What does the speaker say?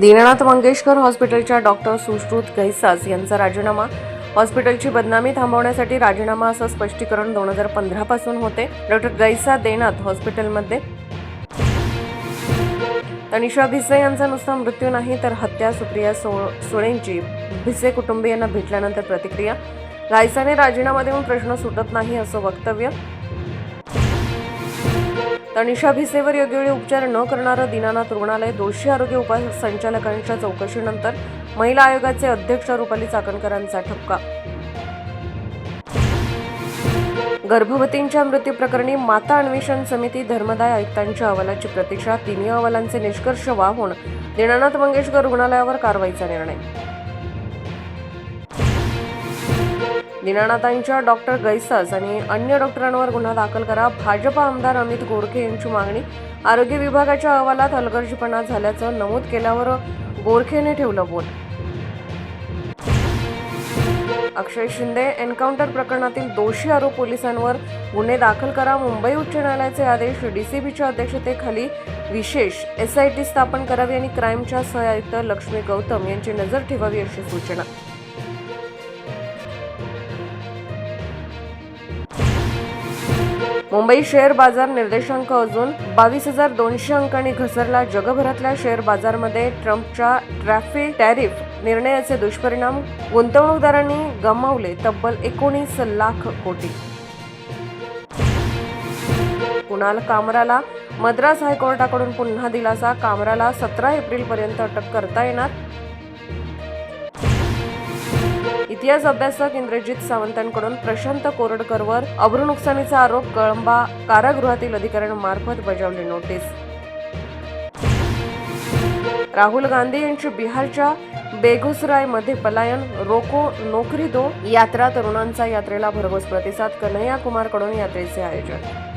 दीनानाथ मंगेशकर हॉस्पिटलच्या डॉक्टर सुश्रुत गैसास यांचा राजीनामा. हॉस्पिटलची बदनामी थांबवण्यासाठी राजीनामा असं स्पष्टीकरण दोन हजार पंधरा पासून होते. डॉक्टर गैसा देनाथ हॉस्पिटलमध्ये. तनिषा भिसे यांचा नुसता मृत्यू नाही तर हत्या सुप्रिया सो सुळेंची. भिसे कुटुंबियांना भेटल्यानंतर प्रतिक्रिया. गायसाने राजीनामा देऊन प्रश्न सुटत नाही असं वक्तव्य. तनिषा भिसेवर योग्य वेळी उपचार न करणारं दीनानाथ रुग्णालय दोषी आरोग्य उपसंचालकांच्या चौकशीनंतर महिला आयोगाचे अध्यक्ष रुपाली चाकणकरांचा ठपका. गर्भवतींच्या मृत्यू प्रकरणी माता अन्वेषण समिती धर्मदाय आयुक्तांच्या अहवालाची प्रतीक्षा. तिन्ही अहवालांचे निष्कर्ष वाहून दीनानाथ मंगेशकर रुग्णालयावर कारवाईचा निर्णय. दिनानाथांच्या डॉक्टर गैसास आणि अन्य डॉक्टरांवर गुन्हा दाखल करा. भाजपा आमदार अमित गोरखे यांची मागणी. आरोग्य विभागाच्या अहवालात हलगर्जीपणा झाल्याचं नमूद केल्यावर गोरखेने ठेवलं बोल. अक्षय शिंदे एन्काउंटर प्रकरणातील दोषी आरोप पोलिसांवर गुन्हे दाखल करा. मुंबई उच्च न्यायालयाचे आदेश डीसीबीच्या अध्यक्षतेखाली विशेष एसआयटी स्थापन करावी आणि क्राईमच्या सहआयुक्त लक्ष्मी गौतम यांची नजर ठेवावी अशी सूचना. मुंबई शेअर बाजार निर्देशांक अजून बावीस हजार दोनशे अंकांनी घसरला. जगभरातल्या शेअर बाजारमध्ये ट्रम्पच्या ट्रॅफिक टॅरिफ निर्णयाचे दुष्परिणाम. गुंतवणूकदारांनी गमावले तब्बल एकोणीस लाख कोटी. कुणाल कामराला? मद्रास हायकोर्टाकडून पुन्हा दिलासा. कामराला सतरा एप्रिलपर्यंत अटक करता येणार. इतिहास अभ्यासक इंद्रजित सावंतांकडून प्रशांत कोरडकरवर अब्रू नुकसानीचा आरोप कळंबा कारागृहातील अधिकाऱ्यांमार्फत बजावली नोटीस. राहुल गांधी यांची बिहारच्या बेगुसरायमध्ये पलायन रोको नोकरी दो यात्रा तरुणांचा यात्रेला भरघोस प्रतिसाद कन्हैया कुमारकडून यात्रेचे आयोजन.